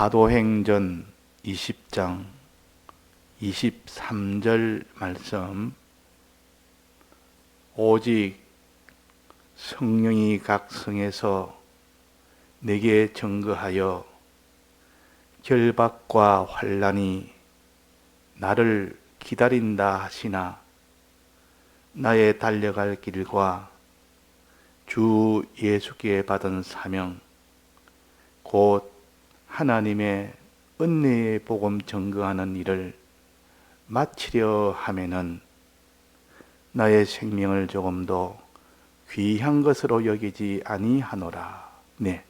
사도행전 20장 23절 말씀. 오직 성령이 각 성에서 내게 증거하여 결박과 환란이 나를 기다린다 하시나 나의 달려갈 길과 주 예수께 받은 사명 곧 하나님의 은혜의 복음 증거하는 일을 마치려 하면은 나의 생명을 조금도 귀한 것으로 여기지 아니하노라. 네.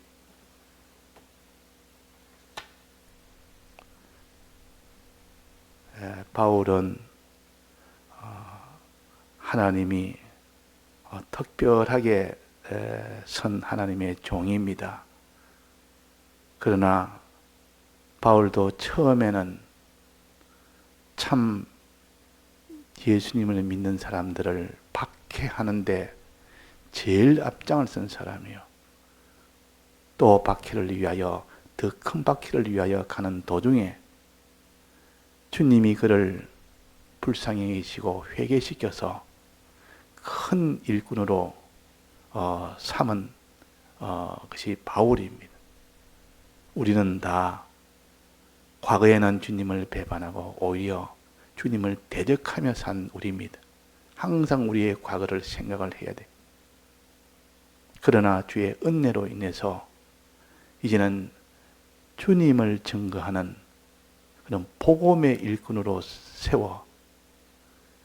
에, 바울은 어, 하나님이 어, 특별하게 에, 선 하나님의 종입니다. 그러나 바울도 처음에는 참 예수님을 믿는 사람들을 박해하는데 제일 앞장을 쓴 사람이요. 또 박해를 위하여 더 큰 박해를 위하여 가는 도중에 주님이 그를 불쌍히 여기시고 회개시켜서 큰 일꾼으로 어, 삼은 어, 것이 바울입니다. 우리는 다 과거에는 주님을 배반하고 오히려 주님을 대적하며 산 우리입니다. 항상 우리의 과거를 생각을 해야 돼. 그러나 주의 은혜로 인해서 이제는 주님을 증거하는 그런 복음의 일꾼으로 세워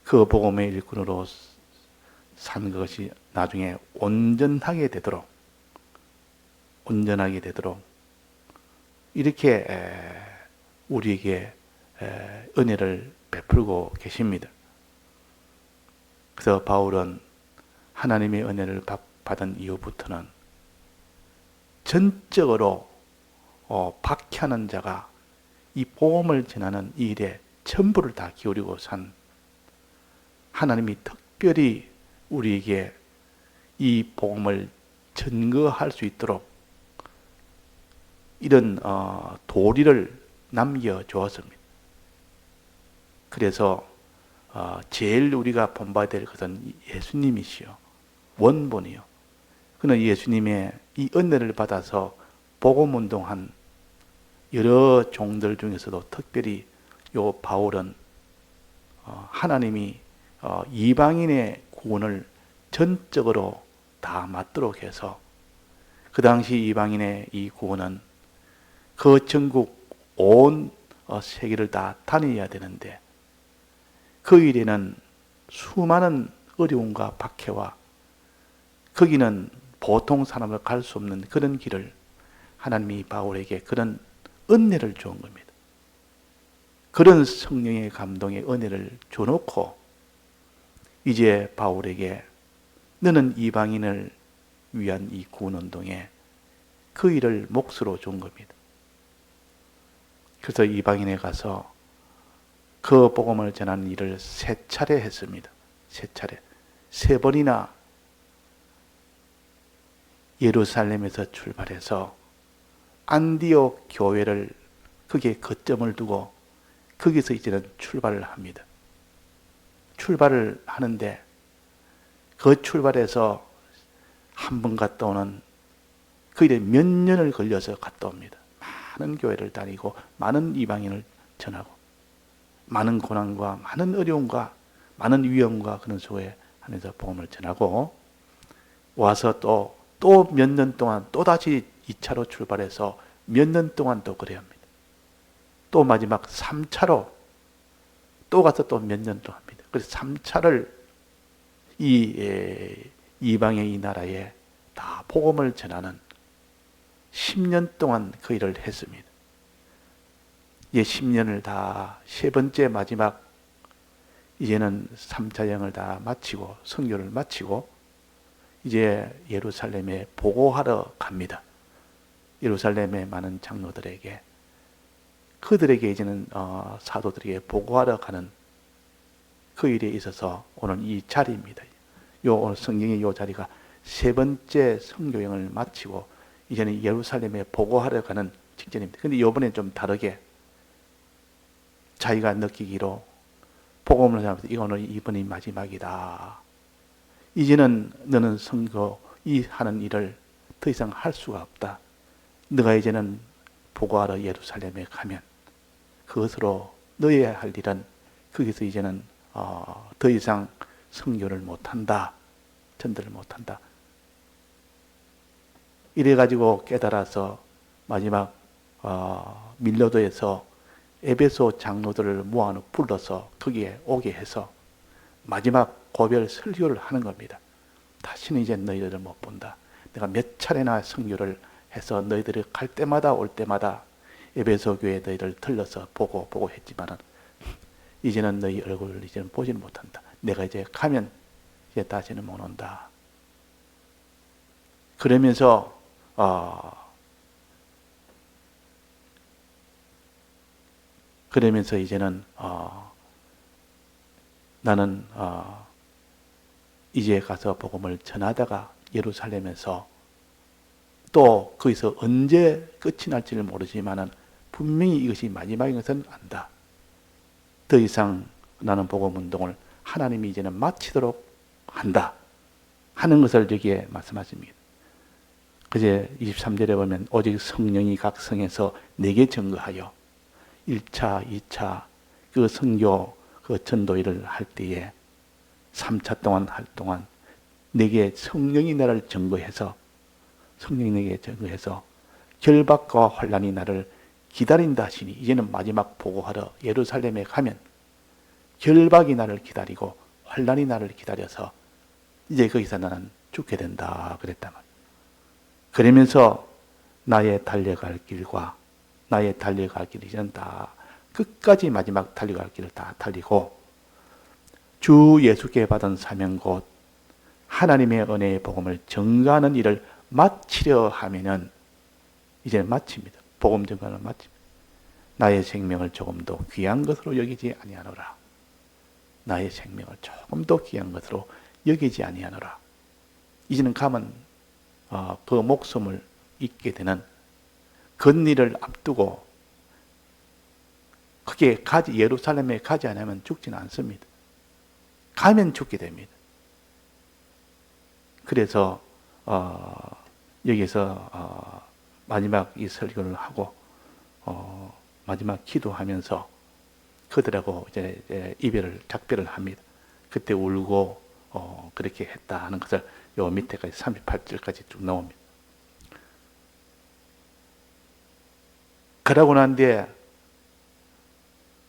그 복음의 일꾼으로 산 것이 나중에 온전하게 되도록 온전하게 되도록 이렇게 우리에게 은혜를 베풀고 계십니다. 그래서 바울은 하나님의 은혜를 받은 이후부터는 전적으로 어, 박해하는 자가 이 보험을 전하는 이 일에 전부를 다 기울이고 산 하나님이 특별히 우리에게 이 복음을 증거할 수 있도록 이런 어, 도리를 남겨 주었습니다. 그래서 어, 제일 우리가 본받아야 될 것은 예수님이시요 원본이요. 그는 예수님의 이 은혜를 받아서 복음 운동한 여러 종들 중에서도 특별히 요 바울은 어, 하나님이 어, 이방인의 구원을 전적으로 다 맡도록 해서 그 당시 이방인의 이 구원은 그 전국 온 어, 세계를 다 다녀야 되는데 그 일에는 수많은 어려움과 박해와 거기는 보통 사람을 갈 수 없는 그런 길을 하나님이 바울에게 그런 은혜를 주은 겁니다. 그런 성령의 감동의 은혜를 줘놓고 이제 바울에게 너는 이방인을 위한 이 구원운동에 그 일을 몫으로 준 겁니다. 그래서 이방인에 가서 그 복음을 전하는 일을 세 차례 했습니다. 세 차례. 세 번이나 예루살렘에서 출발해서 안디옥 교회를 거기에 거점을 두고 거기서 이제는 출발을 합니다. 출발을 하는데 그 출발해서 한 번 갔다 오는 그 일에 몇 년을 걸려서 갔다 옵니다. 많은 교회를 다니고 많은 이방인을 전하고 많은 고난과 많은 어려움과 많은 위험과 그런 속에 하면서 복음을 전하고 와서 또 또 몇 년 동안 또 다시 2차로 출발해서 몇 년 동안 또 그래야 합니다. 또 마지막 3차로 또 가서 또 몇년 동안 합니다. 그래서 3차를 이 에, 이방의 이 나라에 다 복음을 전하는 10년 동안 그 일을 했습니다. 이 10년을 다 세 번째 마지막 이제는 3차 여행을 다 마치고 성교를 마치고 이제 예루살렘에 보고하러 갑니다. 예루살렘의 많은 장로들에게 그들에게 이제는 어, 사도들에게 보고하러 가는 그 일에 있어서 오늘 이 자리입니다. 요 성경의 요 자리가 세 번째 성교행을 마치고 이제는 예루살렘에 보고하러 가는 직전입니다. 근데 이번엔 좀 다르게 자기가 느끼기로 복음을 하면서 이거는 이번이 마지막이다. 이제는 너는 선거 이 하는 일을 더 이상 할 수가 없다. 너가 이제는 보고하러 예루살렘에 가면 그것으로 너의 할 일은 거기서 이제는 어, 더 이상 성교를 못한다. 전도를 못한다. 이래가지고 깨달아서 마지막 어, 밀로도에서 에베소 장로들을 모아 불러서 거기에 오게 해서 마지막 고별 설교를 하는 겁니다. 다시는 이제 너희들을 못 본다. 내가 몇 차례나 성교를 해서 너희들이 갈 때마다 올 때마다 에베소 교회 너희들 들러서 보고 보고 했지만은 이제는 너희 얼굴을 이제는 보지는 못한다. 내가 이제 가면 이제 다시는 못 온다. 그러면서 어, 그러면서 이제는 어, 나는 어, 이제 가서 복음을 전하다가 예루살렘에서 또 거기서 언제 끝이 날지를 모르지만은 분명히 이것이 마지막인 것은 안다. 더 이상 나는 복음 운동을 하나님이 이제는 마치도록 한다. 하는 것을 여기에 말씀하십니다. 그제 23절에 보면 오직 성령이 각 성에서 내게 증거하여 1차, 2차 그 선교 그 전도 일을 할 때에 3차 동안 할 동안 내게 성령이 나를 증거해서 성령이 내게 증거해서 결박과 환란이 나를 기다린다 하시니 이제는 마지막 보고하러 예루살렘에 가면 결박이 나를 기다리고 환란이 나를 기다려서 이제 거기서 나는 죽게 된다 그랬단 말이에요. 그러면서 나의 달려갈 길과 나의 달려갈 길이 이제는 다 끝까지 마지막 달려갈 길을 다 달리고 주 예수께 받은 사명 곧 하나님의 은혜의 복음을 증가하는 일을 마치려 하면은 이제 마칩니다. 복음 증가는 마칩니다. 나의 생명을 조금 더 귀한 것으로 여기지 아니하노라. 나의 생명을 조금 더 귀한 것으로 여기지 아니하노라. 이제는 가면 어, 그 목숨을 잊게 되는 건일을 앞두고 그게 가지 예루살렘에 가지 않으면 죽지는 않습니다. 가면 죽게 됩니다. 그래서 어, 여기서 어, 마지막 이 설교를 하고 어, 마지막 기도하면서 그들하고 이제, 이제 이별을 작별을 합니다. 그때 울고 어, 그렇게 했다 하는 것을 요 밑에까지 38절까지 쭉 나옵니다. 그러고 난 뒤에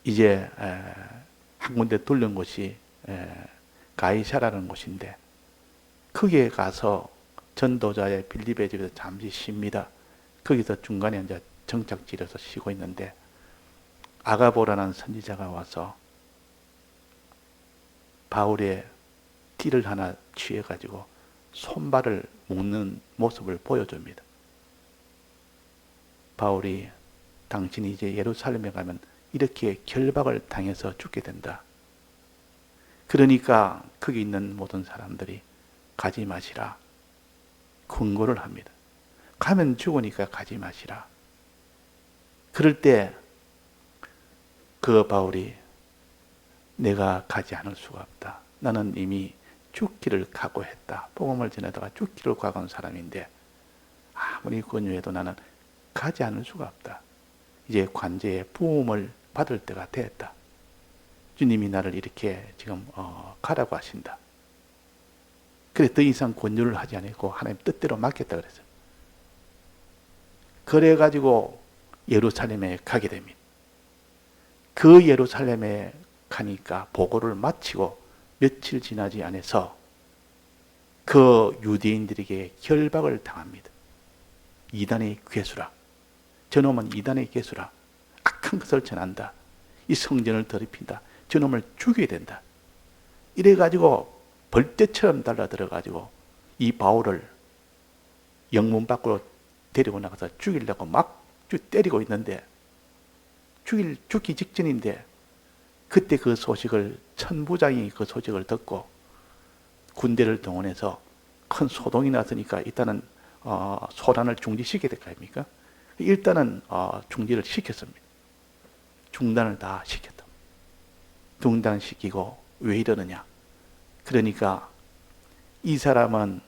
이제 에, 한 군데 돌린 곳이 에, 가이샤라는 곳인데 거기에 가서 전도자의 빌립의 집에서 잠시 쉽니다. 거기서 중간에 이제 정착지려서 쉬고 있는데 아가보라는 선지자가 와서 바울의 띠를 하나 취해가지고 손발을 묶는 모습을 보여줍니다. 바울이 당신이 이제 예루살렘에 가면 이렇게 결박을 당해서 죽게 된다. 그러니까 거기 있는 모든 사람들이 가지 마시라. 권고를 합니다. 가면 죽으니까 가지 마시라. 그럴 때 그 바울이 내가 가지 않을 수가 없다. 나는 이미 죽기를 각오했다. 복음을 전하다가 죽기를 각오한 사람인데 아무리 권유해도 나는 가지 않을 수가 없다. 이제 관제의 부음을 받을 때가 됐다. 주님이 나를 이렇게 지금 어, 가라고 하신다. 그래 더 이상 권유를 하지 않고 하나님 뜻대로 맡겠다 그랬어요. 그래 가지고 예루살렘에 가게 됩니다. 그 예루살렘에 가니까 보고를 마치고 며칠 지나지 않아서 그 유대인들에게 결박을 당합니다. 이단의 괴수라. 저놈은 이단의 괴수라. 악한 것을 전한다. 이 성전을 더럽힌다. 저놈을 죽여야 된다. 이래가지고 벌떼처럼 달라들어가지고 이 바울을 영문 밖으로 데리고 나가서 죽이려고 막 때리고 있는데 죽일, 죽기 직전인데 그때 그 소식을 천부장이 그 소식을 듣고 군대를 동원해서 큰 소동이 났으니까 일단은 어, 소란을 중지시켜야 될 거 아닙니까? 일단은 어, 중지를 시켰습니다. 중단을 다 시켰다. 중단시키고 왜 이러느냐? 그러니까 이 사람은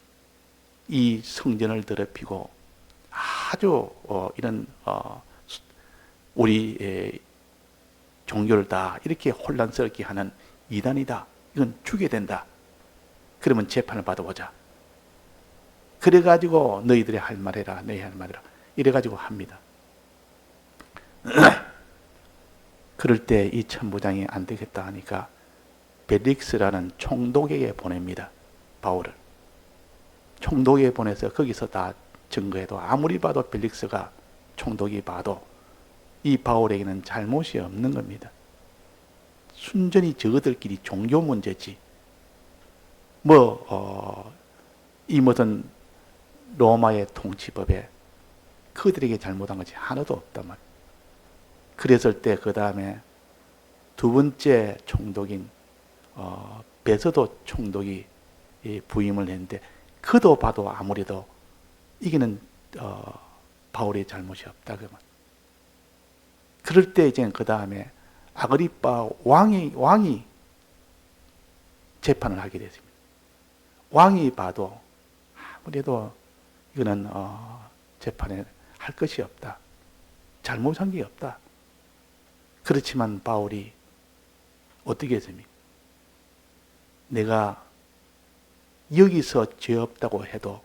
이 성전을 더럽히고 아주 어, 이런 어, 수- 우리 의 종교를 다 이렇게 혼란스럽게 하는 이단이다. 이건 죽여야 된다. 그러면 재판을 받아보자. 그래가지고 너희들이 할 말해라, 너희 할 말해라. 이래가지고 합니다. 그럴 때 이 천부장이 안 되겠다 하니까 벨릭스라는 총독에게 보냅니다. 바울을. 총독에 보내서 거기서 다 증거해도 아무리 봐도 벨릭스가 총독이 봐도 이 바울에게는 잘못이 없는 겁니다. 순전히 저들끼리 종교 문제지. 뭐, 어, 이 무슨 로마의 통치법에 그들에게 잘못한 것이 하나도 없단 말이에요. 그랬을 때 그 다음에 두 번째 총독인 어, 베서도 총독이 이 부임을 했는데 그도 봐도 아무래도 이게는 어, 바울의 잘못이 없다 그만. 그럴 때 이제 그 다음에 아그리파 왕이 왕이 재판을 하게 됐습니다. 왕이 봐도 아무래도 이거는 어, 재판에 할 것이 없다. 잘못한 게 없다. 그렇지만 바울이 어떻게 했습니까? 내가 여기서 죄 없다고 해도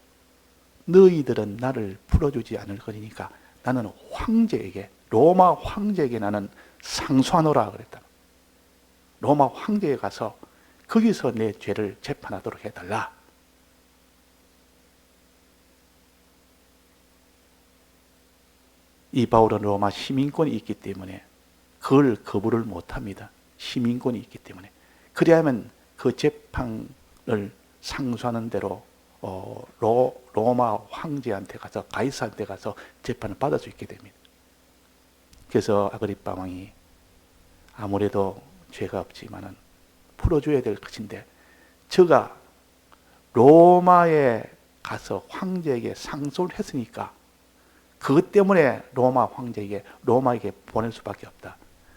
너희들은 나를 풀어주지 않을 거니까 나는 황제에게 로마 황제에게 나는 상소하노라 그랬다. 로마 황제에 가서 거기서 내 죄를 재판하도록 해달라. 이 바울은 로마 시민권이 있기 때문에 그걸 거부를 못합니다. 시민권이 있기 때문에. 그래야만 그 재판을 상소하는 대로 어, 로, 로마 황제한테 가서 가이사한테 가서 재판을 받을 수 있게 됩니다. 그래서 아그리파 왕이 아무래도 죄가 없지만은 풀어줘야 될 것인데 저가 로마에 가서 황제에게 상소를 했으니까 그것 때문에 로마 황제에게 로마에게 보낼 수밖에 없다.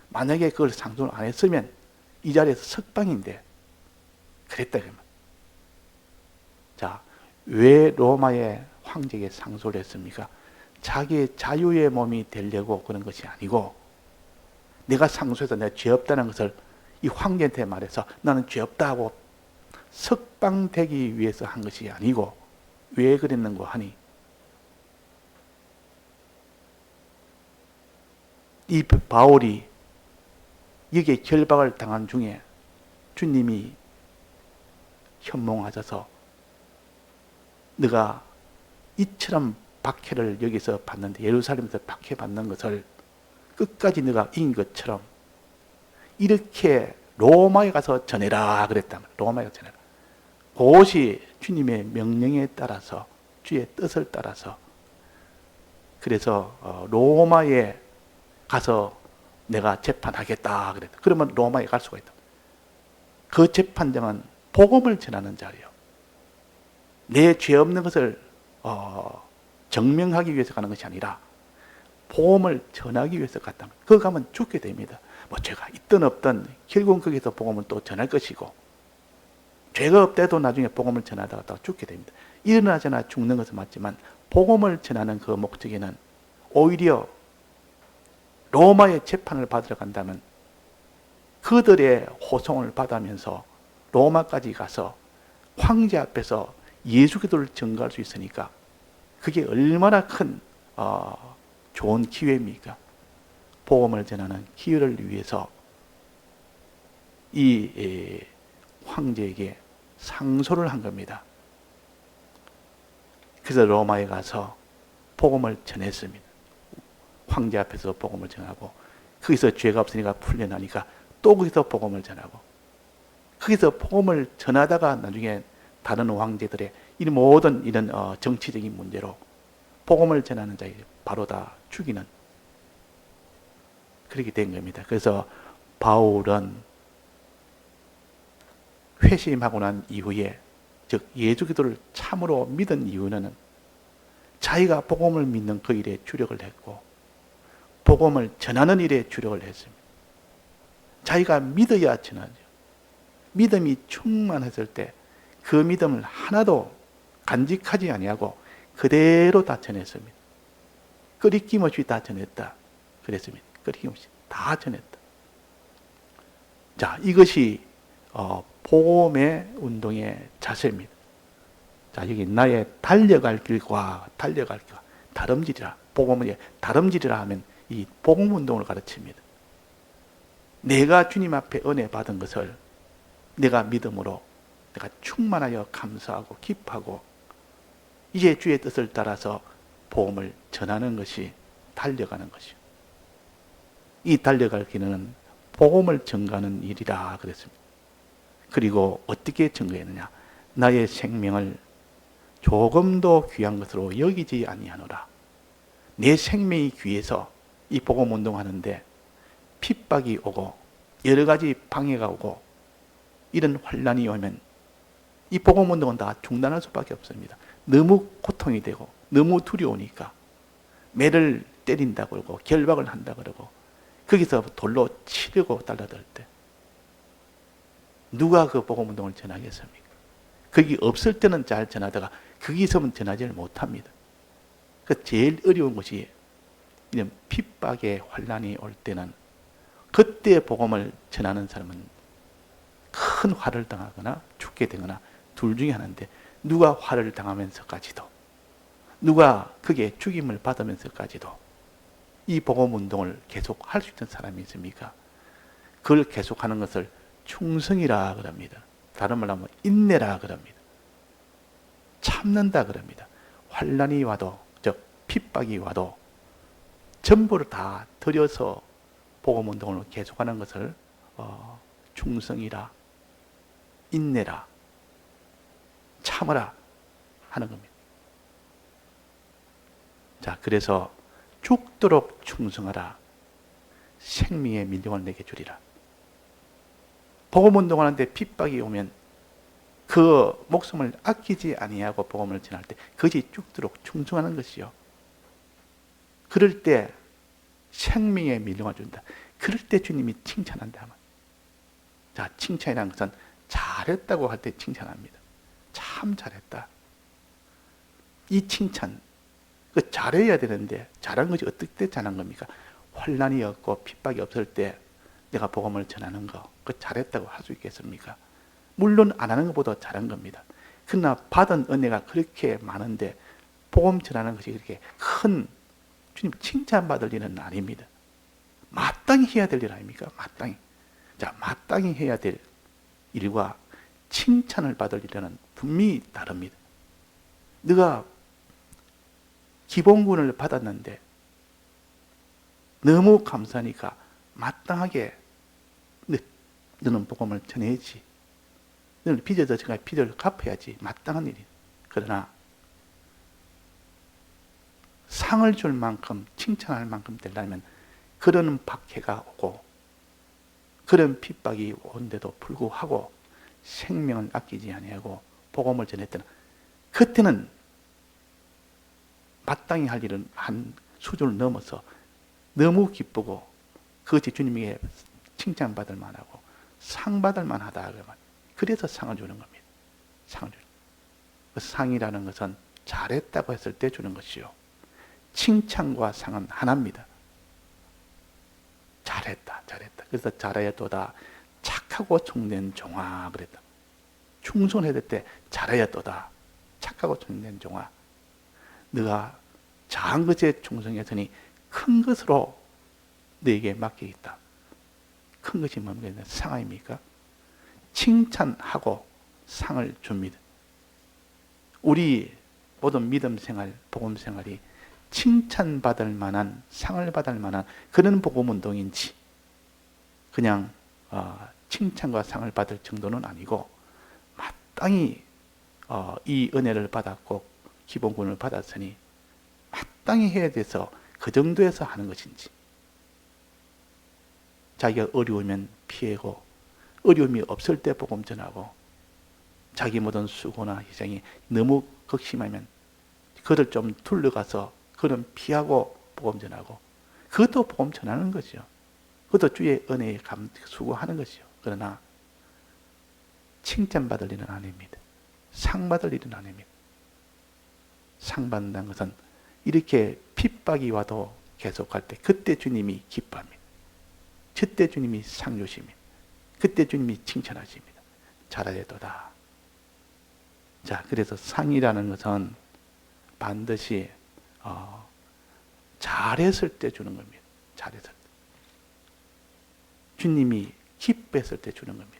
만약에 그걸 상소를 안 했으면 이 자리에서 석방인데 그랬다 그러면 자, 왜 로마의 황제에게 상소를 했습니까? 자기의 자유의 몸이 되려고 그런 것이 아니고 내가 상소해서 내가 죄 없다는 것을 이 황제한테 말해서 나는 죄 없다 하고 석방되기 위해서 한 것이 아니고 왜 그랬는고 하니? 이 바울이 여기에 결박을 당한 중에 주님이 현몽하셔서 네가 이처럼 박해를 여기서 받는데 예루살렘에서 박해 받는 것을 끝까지 네가 이긴 것처럼 이렇게 로마에 가서 전해라 그랬단 말이야. 로마에 가서 전해라. 그것이 주님의 명령에 따라서 주의 뜻을 따라서 그래서 어, 로마에 가서 내가 재판하겠다 그랬다. 그러면 로마에 갈 수가 있다. 그 재판장은 복음을 전하는 자리요. 내 죄 없는 것을 어, 증명하기 위해서 가는 것이 아니라 복음을 전하기 위해서 갔다. 그 가면 죽게 됩니다. 뭐 죄가 있든 없든 결국은 거기서 복음을 또 전할 것이고 죄가 없대도 나중에 복음을 전하다가 또 죽게 됩니다. 일어나거나 죽는 것은 맞지만 복음을 전하는 그 목적에는 오히려 로마의 재판을 받으러 간다면 그들의 호송을 받으면서 로마까지 가서 황제 앞에서 예수 기도를 증거할 수 있으니까 그게 얼마나 큰 어, 좋은 기회입니까? 복음을 전하는 기회를 위해서 이 에, 황제에게 상소를 한 겁니다. 그래서 로마에 가서 복음을 전했습니다. 황제 앞에서 복음을 전하고 거기서 죄가 없으니까 풀려나니까 또 거기서 복음을 전하고 거기서 복음을 전하다가 나중에 다른 황제들의 이 모든 이런 어, 정치적인 문제로 복음을 전하는 자에 바로 다 죽이는 그렇게 된 겁니다. 그래서 바울은 회심하고 난 이후에 즉 예수 기도를 참으로 믿은 이유는 자기가 복음을 믿는 그 일에 주력을 했고 복음을 전하는 일에 주력을 했습니다. 자기가 믿어야 전하죠. 믿음이 충만했을 때 그 믿음을 하나도 간직하지 아니하고 그대로 다 전했습니다. 끓이낌 없이 다 전했다. 그랬습니다. 끓이낌 없이 다 전했다. 자, 이것이 어, 복음의 운동의 자세입니다. 자, 여기 나의 달려갈 길과 달려갈 길과 다름질이라. 복음은 다름질이라 하면 이 복음 운동을 가르칩니다. 내가 주님 앞에 은혜 받은 것을 내가 믿음으로 내가 충만하여 감사하고 기뻐하고 이제 주의 뜻을 따라서 복음을 전하는 것이 달려가는 것이요. 이 달려갈 길은 복음을 전가하는 일이라 그랬습니다. 그리고 어떻게 증거했느냐? 나의 생명을 조금도 귀한 것으로 여기지 아니하노라. 내 생명이 귀해서 이 복음 운동하는데 핍박이 오고 여러 가지 방해가 오고 이런 환란이 오면 이 복음 운동은 다 중단할 수밖에 없습니다. 너무 고통이 되고 너무 두려우니까 매를 때린다 그러고 결박을 한다 그러고 거기서 돌로 치려고 달라들 때 누가 그 복음 운동을 전하겠습니까? 거기 없을 때는 잘 전하다가 거기 있으면 전하지를 못합니다. 그 제일 어려운 것이 이런 핍박의 환란이 올 때는 그때 복음을 전하는 사람은 큰 화를 당하거나 죽게 되거나 둘 중에 하나인데 누가 화를 당하면서까지도 누가 그게 죽임을 받으면서까지도 이 복음 운동을 계속 할 수 있는 사람이 있습니까? 그걸 계속하는 것을 충성이라 그럽니다. 다른 말로 하면 인내라 그럽니다. 참는다 그럽니다. 환란이 와도 즉 핍박이 와도 전부를 다 들여서 복음 운동을 계속하는 것을 어, 충성이라 인내라 참으라 하는 겁니다. 자, 그래서 죽도록 충성하라. 생명의 민정을 내게 주리라. 복음 운동하는데 핍박이 오면 그 목숨을 아끼지 아니하고 복음을 전할 때 그것이 죽도록 충성하는 것이요. 그럴 때 생명의 민정을 준다. 그럴 때 주님이 칭찬한다. 자, 칭찬이라는 것은 잘했다고 할 때 칭찬합니다. 참 잘했다. 이 칭찬, 그 잘해야 되는데 잘한 것이 어떻게 잘한 겁니까? 환란이 없고 핍박이 없을 때 내가 복음을 전하는 거, 그 잘했다고 할 수 있겠습니까? 물론 안 하는 것보다 잘한 겁니다. 그러나 받은 은혜가 그렇게 많은데 복음 전하는 것이 그렇게 큰 주님 칭찬받을 일은 아닙니다. 마땅히 해야 될 일 아닙니까? 마땅히. 자, 마땅히 해야 될 일과 칭찬을 받을 일은 분명히 다릅니다. 네가 기본군을 받았는데 너무 감사하니까 마땅하게 너는 복음을 전해야지. 너는 제가 빚을 갚아야지. 마땅한 일이. 그러나 상을 줄 만큼 칭찬할 만큼 되려면 그런 박해가 오고 그런 핍박이 온데도 불구하고 생명을 아끼지 아니하고 복음을 전했던 그때는 마땅히 할 일은 한 수준을 넘어서 너무 기쁘고 그것이 주님에게 칭찬받을 만하고 상 받을 만하다 그래서 상을 주는 겁니다. 상을 주는. 그 상이라는 것은 잘했다고 했을 때 주는 것이요. 칭찬과 상은 하나입니다. 잘했다, 잘했다. 그래서 잘해야 또다 착하고 총된 종아 그랬다. 충성해야 될때 잘해야 또다 착하고 총된 종아. 네가 작은 것에 충성했으니 큰 것으로 너에게 맡겨 있다. 큰 것이 뭡니까? 상아입니까? 칭찬하고 상을 줍니다. 우리 모든 믿음 생활, 복음 생활이 칭찬받을 만한, 상을 받을 만한 그런 복음 운동인지, 그냥 어, 칭찬과 상을 받을 정도는 아니고, 마땅히 어, 이 은혜를 받았고, 기본군을 받았으니, 마땅히 해야 돼서 그 정도에서 하는 것인지, 자기가 어려우면 피하고, 어려움이 없을 때 복음 전하고, 자기 모든 수고나 희생이 너무 극심하면 그를 좀 둘러가서 그는 피하고 복음 전하고 그것도 복음 전하는 거죠. 그것도 주의 은혜에 감 수고하는 것이요. 그러나 칭찬받을 일은 아닙니다. 상 받을 일은 아닙니다. 상 받는다는 것은 이렇게 핍박이 와도 계속할 때 그때 주님이 기뻐합니다. 그때 주님이 상 주십니다. 그때 주님이 칭찬하십니다. 잘하였도다. 자, 그래서 상이라는 것은 반드시 어, 잘했을 때 주는 겁니다. 잘했을 때. 주님이 기뻐했을 때 주는 겁니다.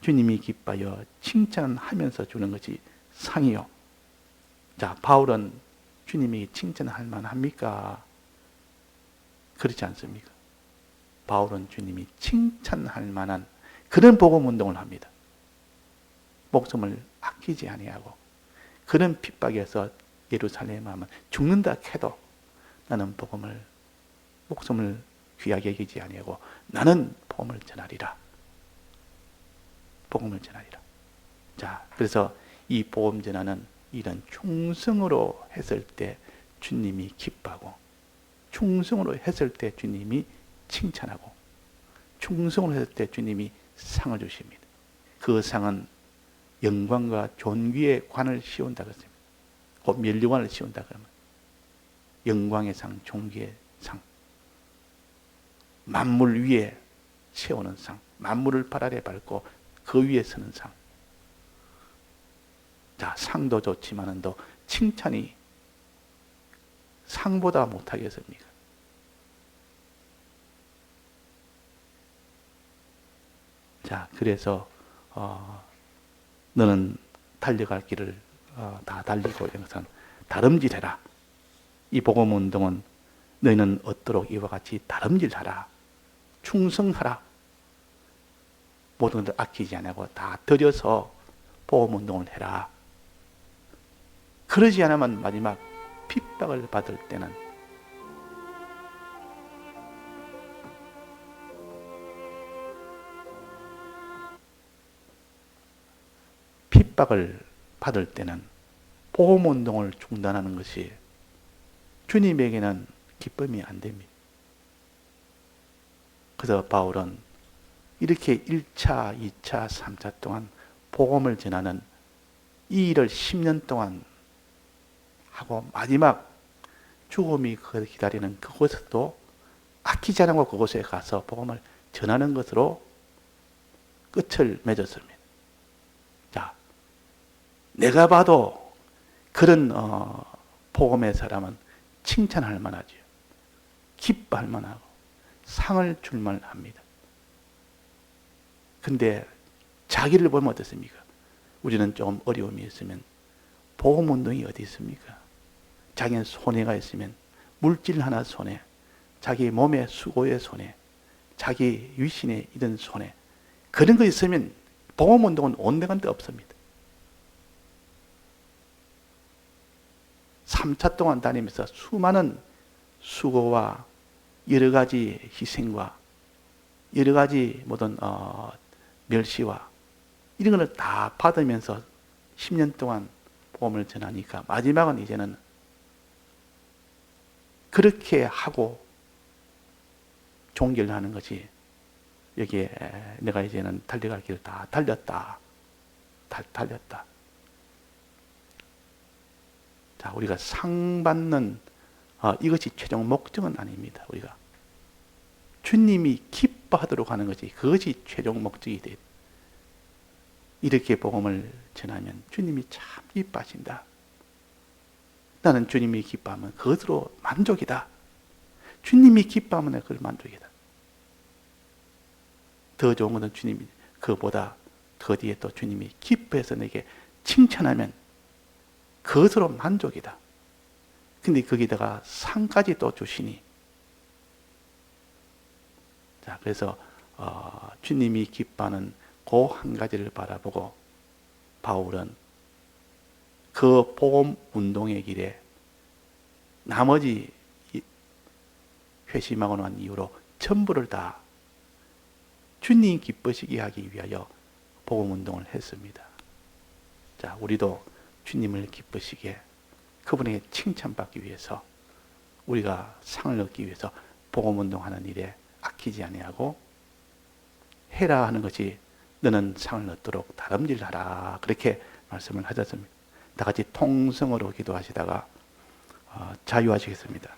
주님이 기뻐하여 칭찬하면서 주는 것이 상이요. 자, 바울은 주님이 칭찬할 만합니까? 그렇지 않습니까? 바울은 주님이 칭찬할 만한 그런 복음 운동을 합니다. 목숨을 아끼지 아니하고 그런 핍박에서 예루살렘 하면 죽는다 해도 나는 복음을 목숨을 귀하게 여기지 아니하고 나는 복음을 전하리라. 복음을 전하리라. 자, 그래서 이 복음 전하는 이런 충성으로 했을 때 주님이 기뻐하고 충성으로 했을 때 주님이 칭찬하고 충성으로 했을 때 주님이 상을 주십니다. 그 상은 영광과 존귀의 관을 씌운다 그랬습니다. 곧 멸류관을 씌운다 그러면 영광의 상, 존귀의 상, 만물 위에 세우는 상, 만물을 발 아래 밟고 그 위에 서는 상. 자, 상도 좋지만은 또 칭찬이 상보다 못하겠습니까? 자, 그래서 어, 너는 달려갈 길을 어, 다 달리고 이것은 다름질해라. 이 복음 운동은 너희는 얻도록 이와 같이 다름질하라. 충성하라. 모든 것을 아끼지 않고 다 들여서 복음 운동을 해라. 그러지 않으면 마지막 핍박을 받을 때는 핍박을 받을 때는 보험 운동을 중단하는 것이 주님에게는 기쁨이 안 됩니다. 그래서 바울은 이렇게 1차, 2차, 3차 동안 복음을 전하는 이 일을 10년 동안 하고 마지막 죽음이 기다리는 그곳에도 아끼지 않고 그곳에 가서 복음을 전하는 것으로 끝을 맺었습니다. 자, 내가 봐도 그런 어, 복음의 사람은 칭찬할 만하죠. 기뻐할 만하고 상을 줄 만 합니다. 근데 자기를 보면 어떻습니까? 우리는 좀 어려움이 있으면 보험 운동이 어디 있습니까? 자기는 손해가 있으면 물질 하나 손해, 자기 몸의 수고의 손해, 자기 위신의 이런 손해 그런 거 있으면 보험 운동은 온데간데 없습니다. 3차 동안 다니면서 수많은 수고와 여러 가지 희생과 여러 가지 모든 어, 멸시와 이런 것을 다 받으면서 10년 동안 복음을 전하니까 마지막은 이제는 그렇게 하고 종결 하는 것이 여기에 내가 이제는 달려갈 길을 다 달렸다. 달, 달렸다. 자, 우리가 상 받는 어, 이것이 최종 목적은 아닙니다. 우리가 주님이 기뻐하도록 하는 것이 그것이 최종 목적이 돼. 이렇게 복음을 전하면 주님이 참 기뻐하신다. 나는 주님이 기뻐하면 그것으로 만족이다. 주님이 기뻐하면 그걸 만족이다. 더 좋은 것은 주님이 그보다 그 뒤에 또 주님이 기뻐해서 내게 칭찬하면 그것으로 만족이다. 근데 거기다가 상까지 또 주시니. 자, 그래서 어, 주님이 기뻐하는 그 한 가지를 바라보고 바울은 그 복음 운동의 길에 나머지 회심하고 난 이후로 전부를 다 주님 기쁘시게 하기 위하여 복음 운동을 했습니다. 자, 우리도 주님을 기쁘시게 그분에게 칭찬받기 위해서 우리가 상을 얻기 위해서 복음 운동하는 일에 아끼지 아니하고 해라 하는 것이 너는 상을 얻도록 다름질하라 그렇게 말씀을 하셨습니다. 다 같이 통성으로 기도하시다가 어, 자유하시겠습니다.